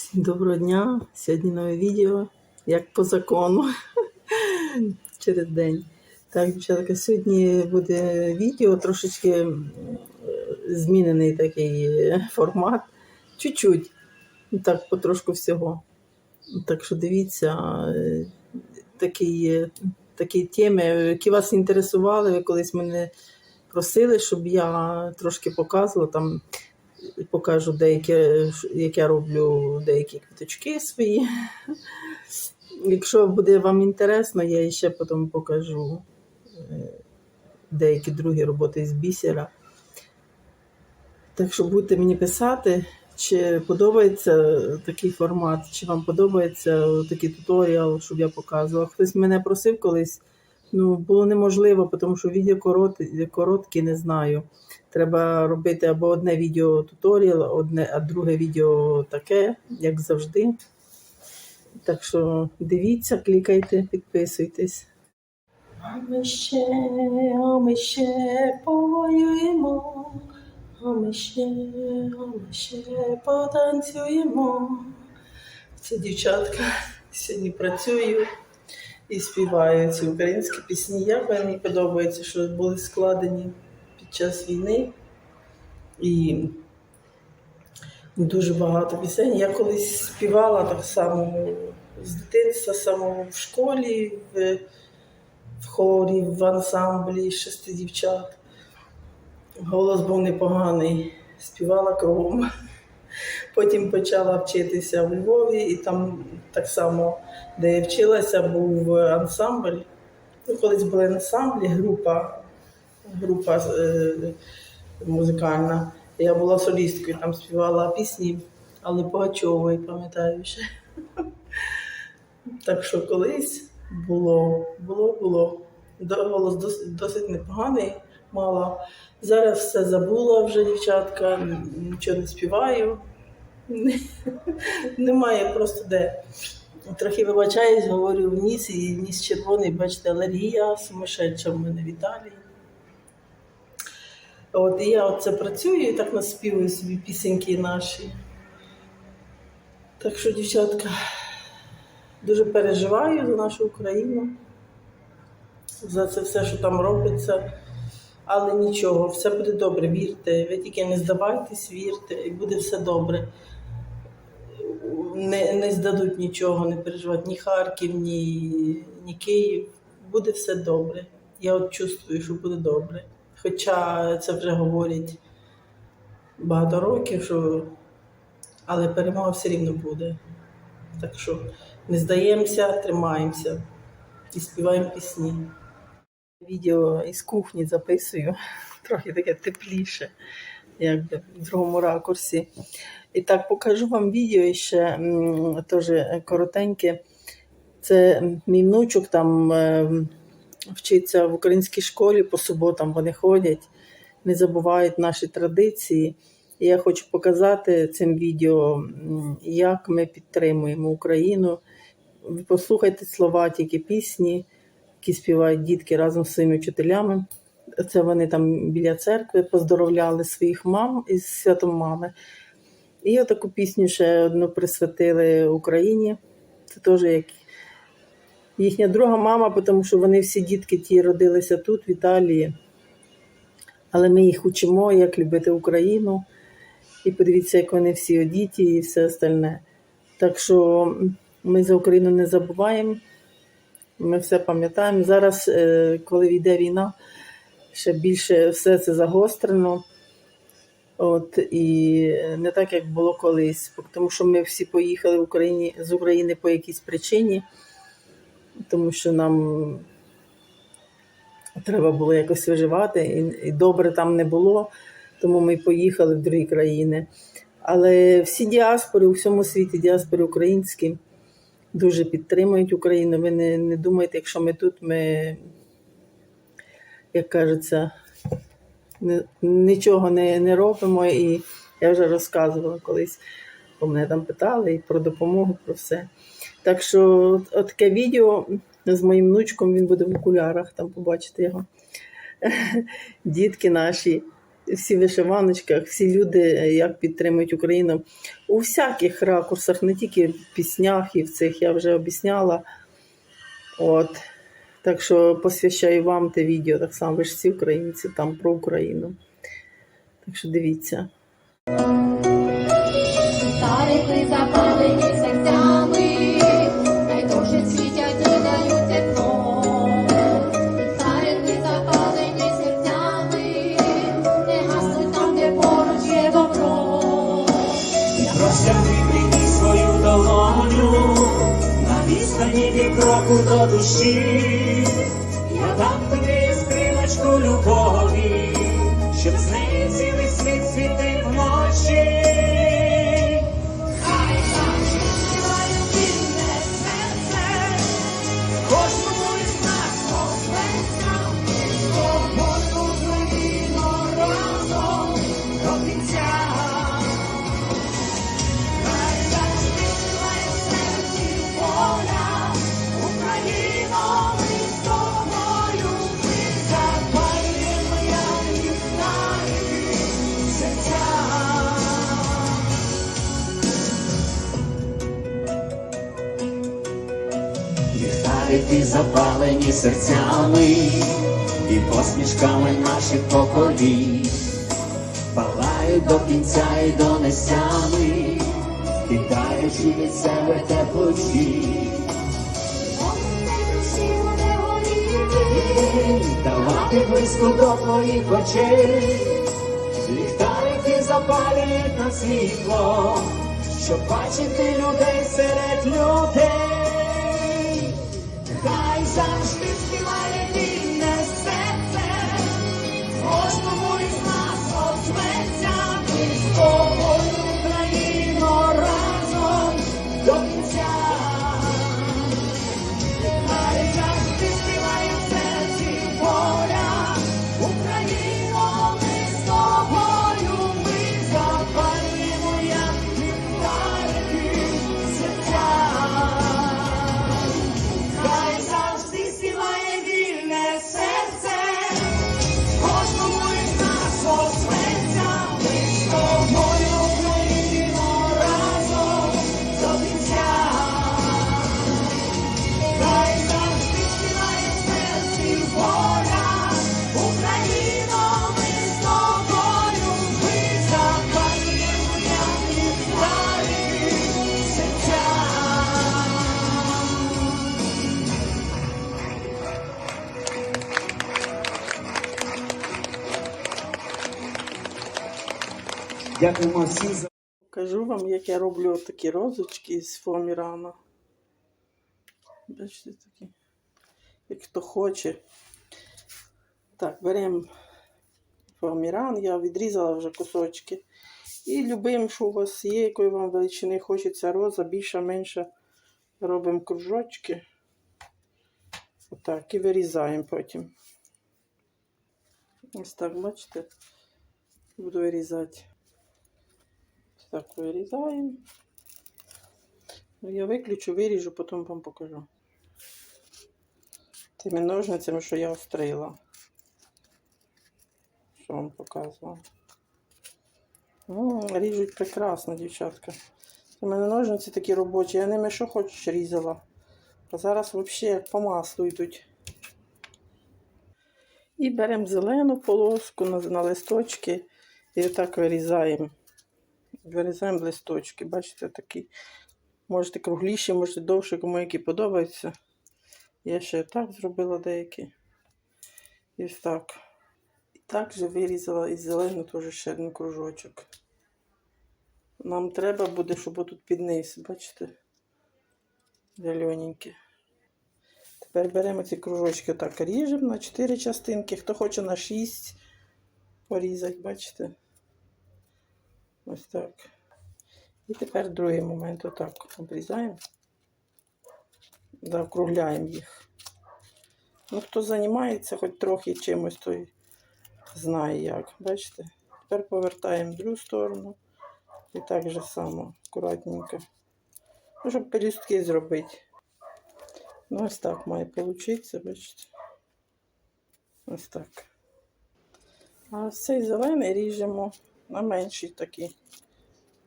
Всім доброго дня! Сьогодні нове відео, як по закону, через день. Так, дівчатка, сьогодні буде відео трошечки змінений такий е, формат. Чуть-чуть. Так, потрошку всього. Так що дивіться, е, такі, е, такі теми, які вас інтересували, ви колись мене просили, щоб я трошки показувала там покажу деякі, як я роблю деякі квіточки свої. Якщо буде вам інтересно, я ще потім покажу е, деякі другі роботи з бісера. Так що будете мені писати, чи подобається такий формат, чи вам подобається такий туторіал, щоб я показувала. Хтось мене просив колись. Ну, було неможливо, тому що відео короткі, короткі не знаю. Треба робити або одне відео туторіал, одне, а друге відео таке, як завжди. Так що дивіться, клікайте, підписуйтесь. А ми ще, а ми ще повоюємо, а ми ще, а ми ще потанцюємо. Це дівчатка. Сьогодні працюю і співаю ці українські пісні. Як мені подобається, що були складені під час війни. І дуже багато пісень. Я колись співала так само з дитинства, самого в школі, в, в хорі, в ансамблі шести дівчат. Голос був непоганий, співала кругом. Потім почала вчитися в Львові, і там так само, де я вчилася, був ансамбль. Ну, колись були ансамблі, група, група е, музикальна. Я була солісткою, там співала пісні, але Пугачової, пам'ятаю ще. Так що колись було, було, було. Голос досить непоганий, мала. Зараз все забула вже, дівчатка, нічого не співаю. Немає просто де. Трохи вибачаюсь, говорю в ніс, і ніс червоний, бачите, алергія сумасшедша в мене в Італії. От і я оце працюю і так наспівую собі пісеньки наші. Так що, дівчатка, дуже переживаю за нашу Україну, за це все, що там робиться. Але нічого, все буде добре, вірте. Ви тільки не здавайтесь, вірте, і буде все добре. Не, не здадуть нічого, не переживати ні Харків, ні, ні Київ. Буде все добре. Я от чувствую, що буде добре. Хоча це вже говорять багато років, що... але перемога все рівно буде. Так що не здаємося, тримаємося і співаємо пісні. Відео із кухні записую, трохи таке тепліше, якби в другому ракурсі. І так покажу вам відео ще теж коротеньке. Це мій внучок там е, вчиться в українській школі, по суботам вони ходять, не забувають наші традиції. І я хочу показати цим відео, як ми підтримуємо Україну. Ви послухайте слова тільки пісні, які співають дітки разом з своїми вчителями. Це вони там біля церкви поздоровляли своїх мам із святом мами. І отаку пісню ще одну присвятили Україні. Це теж як їхня друга мама, тому що вони всі дітки ті родилися тут, в Італії. Але ми їх учимо, як любити Україну. І подивіться, як вони всі одіті і все остальне. Так що ми за Україну не забуваємо. Ми все пам'ятаємо. Зараз, е, коли йде війна, ще більше все це загострено. От, і не так, як було колись, тому що ми всі поїхали в Україні, з України по якійсь причині, тому що нам треба було якось виживати, і, і добре там не було, тому ми поїхали в другі країни. Але всі діаспори у всьому світі, діаспори українські, дуже підтримують Україну. Ви не, не думайте, якщо ми тут, ми, як кажеться, нічого не, не робимо. І я вже розказувала колись, бо мене там питали і про допомогу, про все. Так що, таке відео з моїм внучком, він буде в окулярах, там побачите його. Дітки наші всі вишиваночках, всі люди як підтримують Україну у всяких ракурсах, не тільки в піснях і в цих я вже об'ясняла. От. Так що посвящаю вам те відео, так само ви ж всі українці там про Україну. Так що дивіться. Тарики запалені на півкроку до душі. Я дам тобі скриночку любові, щоб з неї цілий світ світив запалені серцями і посмішками наших поколінь. Палають до кінця і до нестями, кидаючи від себе горіти, Давати близько до твоїх очей, ліхтарики запалюють на світло, щоб бачити людей серед людей. Christy, why did Дякуємо всім за Покажу вам, як я роблю такі розочки з фоамірана. Бачите, такі. Як хто хоче. Так, беремо фоаміран, я відрізала вже кусочки. І любим, що у вас є, якої вам величини хочеться роза, більша, менша. Робимо кружочки. Отак, і вирізаємо потім. Ось так, бачите? Буду вирізати. Так вирізаємо. Ну, Я виключу, виріжу, потім вам покажу. Тими ножницями, що я острила. Що вам показувала. Ну, ріжуть прекрасно, дівчатка. У мене ножниці такі робочі, я ними що хочеш різала. А зараз взагалі як по маслу йдуть. І беремо зелену полоску на, на листочки і отак вирізаємо. Вирізаємо листочки. Бачите, такі. Можете кругліші, можете довше, кому які подобаються. Я ще так зробила деякі. І ось так. І так же вирізала із зелену теж ще один кружочок. Нам треба буде, щоб отут під низ, бачите? Зелененькі. Тепер беремо ці кружочки так ріжемо на 4 частинки. Хто хоче на 6 порізати, бачите? Ось так. І тепер другий момент отак обрізаємо. Заокругляємо їх. Ну, хто займається хоч трохи чимось, той знає як. Бачите? Тепер повертаємо в другу сторону. І так же само, акуратненько. Ну, щоб пелюстки зробити. Ну, ось так має получитися, бачите. Ось так. А цей зелений ріжемо на менші такі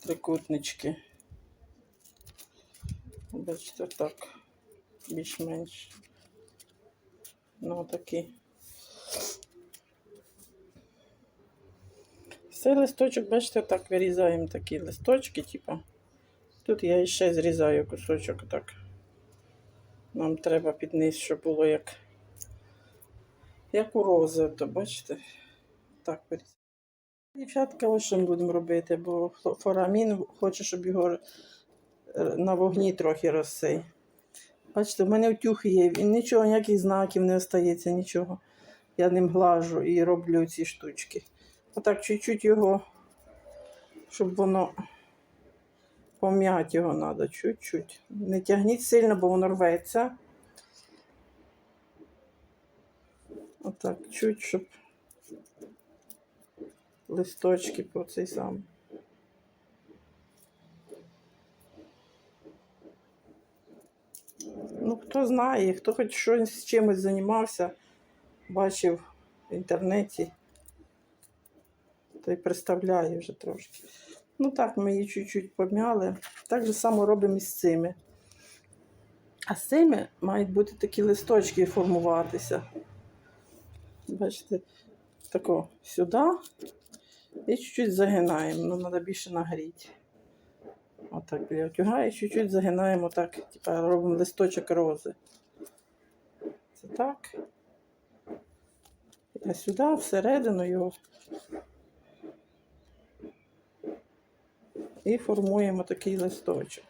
трикутнички. Бачите, так, більш-менш. Ну, такі. Цей листочок, бачите, так вирізаємо такі листочки, типа. Тут я ще зрізаю кусочок так. Нам треба під низ, щоб було як, як у рози, то бачите? Так вирізаємо. Дівчатка, ось що ми будемо робити, бо форамін хоче, щоб його е, на вогні трохи розсей. Бачите, в мене утюг є, він нічого, ніяких знаків не остається, нічого. Я ним глажу і роблю ці штучки. Отак чуть-чуть його, щоб воно пом'яти його треба, чуть-чуть. Не тягніть сильно, бо воно рветься. Отак, чуть, щоб листочки по цей сам. Ну, хто знає, хто хоч щось з чимось займався, бачив в інтернеті, то й представляє вже трошки. Ну так, ми її чуть-чуть пом'яли. Так же само робимо і з цими. А з цими мають бути такі листочки формуватися. Бачите, тако сюди і чуть-чуть загинаємо. Ну, треба більше нагріти. Отак біля утюга і чуть-чуть загинаємо так, типа робимо листочок рози. Це так. А сюди, всередину його. І формуємо такий листочок.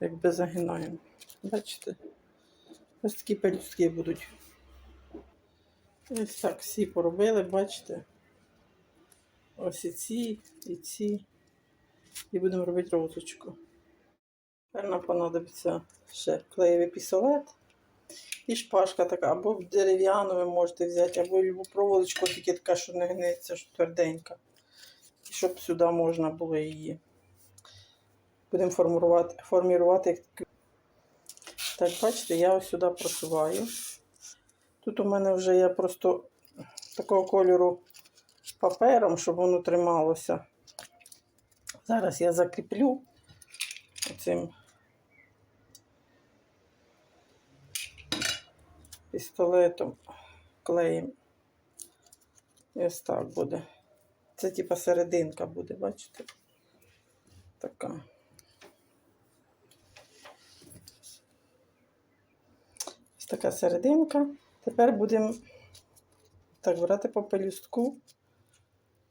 Якби загинаємо. Бачите? Ось такі пелюстки будуть. Ось так всі поробили, бачите? Ось і ці, і ці. І будемо робити розочку. Тепер нам понадобиться ще клеєвий пістолет. І шпажка така, або дерев'яну ви можете взяти, або любу проволочку, тільки така, що не гнеться, що тверденька. І щоб сюди можна було її. Будемо формувати, формувати. Так, бачите, я ось сюди просуваю. Тут у мене вже я просто такого кольору папером, щоб воно трималося. Зараз я закріплю цим пістолетом, клеєм. Ось так буде. Це типа серединка буде, бачите? Така. Ось така серединка. Тепер будемо так брати по пелюстку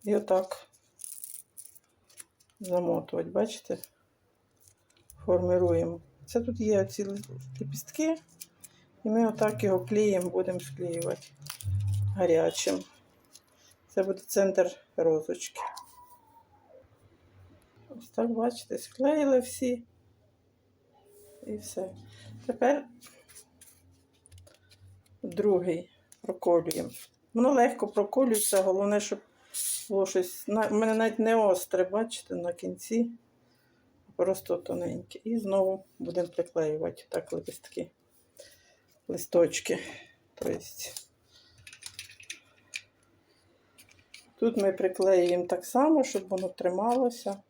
і отак замотувати, бачите? Формируємо. Це тут є ці лепістки, і ми отак його клеєм будемо склеювати гарячим. Це буде центр розочки. Ось так, бачите, склеїли всі. І все. Тепер другий проколюємо. Воно легко проколюється, головне, щоб на- У мене навіть не остре, бачите, на кінці. Просто тоненьке. І знову будемо приклеювати так лепістки, листочки. Тобто тут ми приклеюємо так само, щоб воно трималося.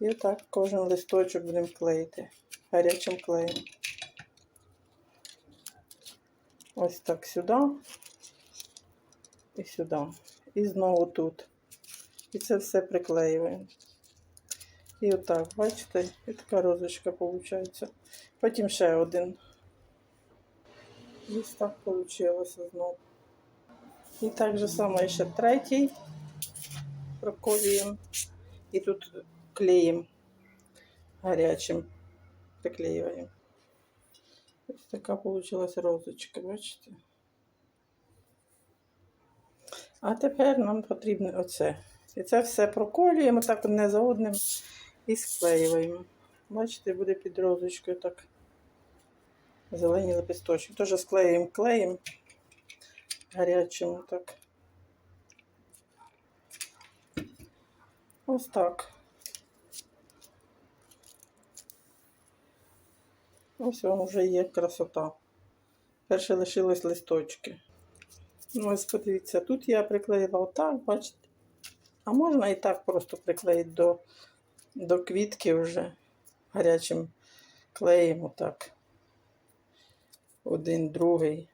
І так кожен листочок будемо клеїти гарячим клеєм. Ось так сюди і сюди. І знову тут. І це все приклеюємо. І отак, бачите, і така розочка виходить. Потім ще один. Ось так вийшло знову. І так же само ще третій проколюємо. І тут клеєм гарячим приклеюємо. Ось така вийшла розочка, бачите? А тепер нам потрібно оце. І це все проколюємо так одне за одним і склеюємо. Бачите, буде під розочкою так. Зелені лепесточки. Теж склеюємо клеєм гарячим так. Ось так. Ось вам вже є красота. Перше лишилось листочки. Ось подивіться, тут я приклеїла отак, бачите. А можна і так просто приклеїти до, до квітки вже гарячим клеєм отак. Один, другий.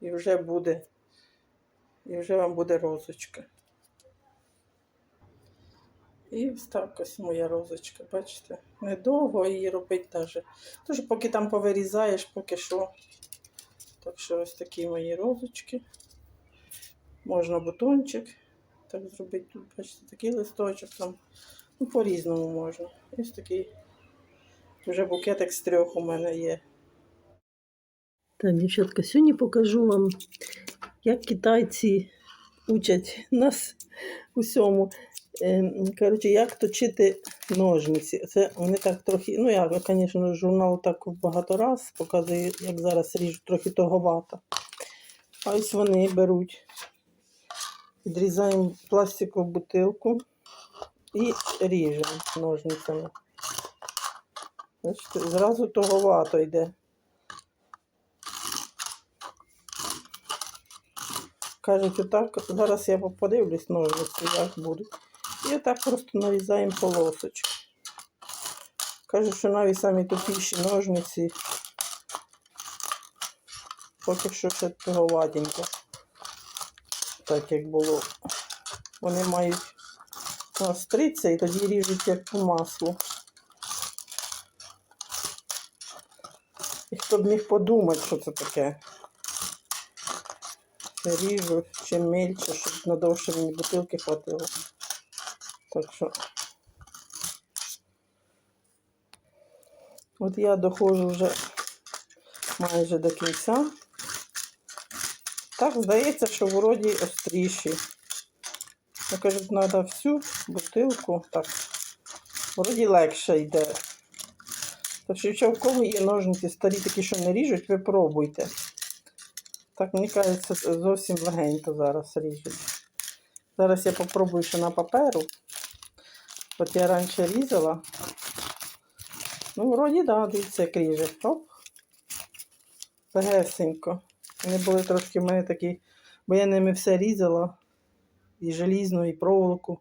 І вже буде, і вже вам буде розочка. І ось так ось моя розочка, бачите? Недовго її робити навіть. Тож поки там повирізаєш, поки що. Так що ось такі мої розочки. Можна бутончик так зробити. Тут, бачите, такий листочок там. Ну, по-різному можна. Ось такий. Вже букетик з трьох у мене є. Так, дівчатка, сьогодні покажу вам, як китайці учать нас усьому. Ем, Коротше, як точити ножниці. Це вони так трохи, ну я, звісно, журнал так багато раз показує, як зараз ріжуть трохи тоговато. А ось вони беруть, відрізаємо пластикову бутилку і ріжемо ножницями. Бачите, зразу тоговато йде. Кажуть, отак, зараз я подивлюсь ножниці, як будуть. І отак просто нарізаємо полосочки. Кажуть, що навіть самі тупіші ножниці, поки що ще туговатенько, так як було. Вони мають остритися і тоді ріжуть як по маслу. І хто б міг подумати, що це таке. Ріжу чим мельче, щоб надовше мені бутилки хватило. Так що. От я доходжу вже майже до кінця. Так, здається, що вроді остріші. Я кажу, треба всю бутилку. Так, вроді легше йде. Так що, якщо в кого є ножниці старі такі, що не ріжуть, ви пробуйте. Так, мені кажеться, зовсім легенько зараз ріжуть. Зараз я попробую ще на паперу. От я раніше різала. Ну, вроді, да, дивіться, як ріже. Оп. Легесенько. Вони були трошки в мене такі, бо я ними все різала. І желізну, і проволоку.